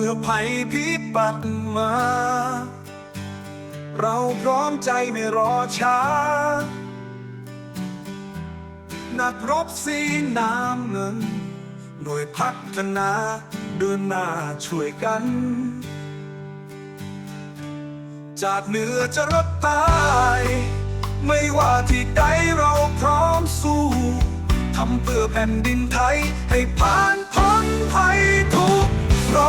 ื่อภัยพิบัติมา เราพร้อมใจไม่รอช้า นักรบสีน้ำเงินโดยพัฒนาเดินหน้าช่วยกัน จากเหนือจะรบใตายไม่ว่าที่ใดเราพร้อมสู้ทำเพื่อแผ่นดินไทยให้ผ่านพ้นภัยทุกเรา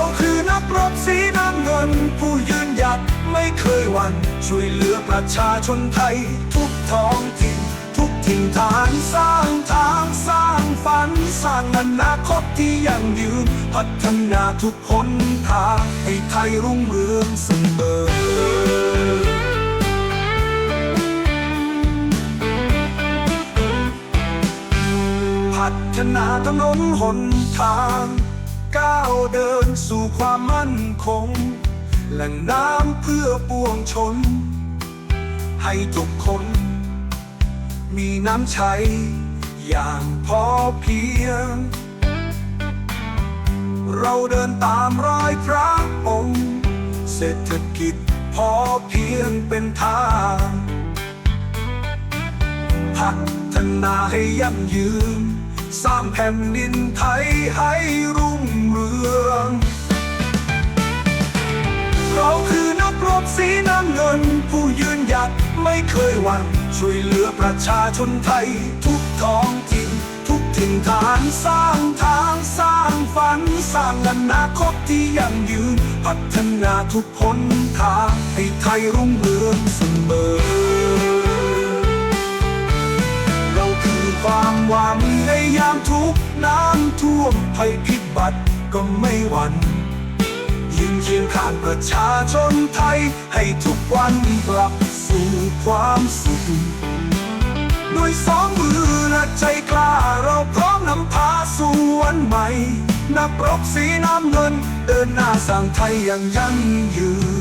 รบสีน้ำเงินผู้ยืนหยัดไม่เคยหวัน่นช่วยเหลือประชาชนไทย ทุกท้องถิ่น ทุกถิ่นฐานสร้างทางสร้างฝัน สร้างอนาคตที่ยั่งยืน พัฒนาทุกคนทางให้ไทยรุ่งเรืองเสมอพัฒนาถนนหนทาง ก้าวเดินสู่ความมั่นคง แหล่งน้ำเพื่อปวงชน ให้ทุกคน มีน้ำใช้อย่างพอเพียง เราเดินตามรอยพระองค์ เศรษฐกิจพอเพียงเป็นทางพัฒนาให้ยั่งยืน สร้างแผ่นดินไทยให้รุ่งเรื สีน้ำเงินผู้ยืนหยัดไม่เคยหวั่นช่วยเหลือประชาชนไทย ทุกท้องถิ่น ทุกถิ่นฐานสร้างทางสร้างฝัน สร้างอนาคตที่ยั่งยืน พัฒนาทุกคนทางให้ไทยรุ่งเรืองเสมอ เราคือความหวังในยามทุกน้ำท่วมภัยพิบัติก็ไม่หวั่นยืนางประชาชนไทย ให้ทุกวันกลับสู่ความสุขด้วยสองมือและใจกล้าเราพร้อมนำพาสู่วันใหม่ นักรบสีน้ำเงิน เดินหน้าสร้างไทยอย่างยั่งยืน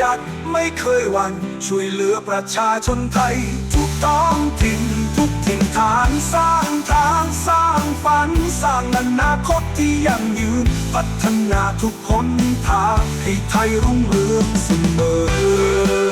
หยัดไม่เคยหวั่นช่วยเหลือประชาชนไทย ทุกท้องถิ่นทุกถิ่นฐานสร้างทางสร้างฝัน สร้างอนาคตที่ยั่งยืน พัฒนาทุกคนทางให้ไทยรุ่งเรืองเสมอ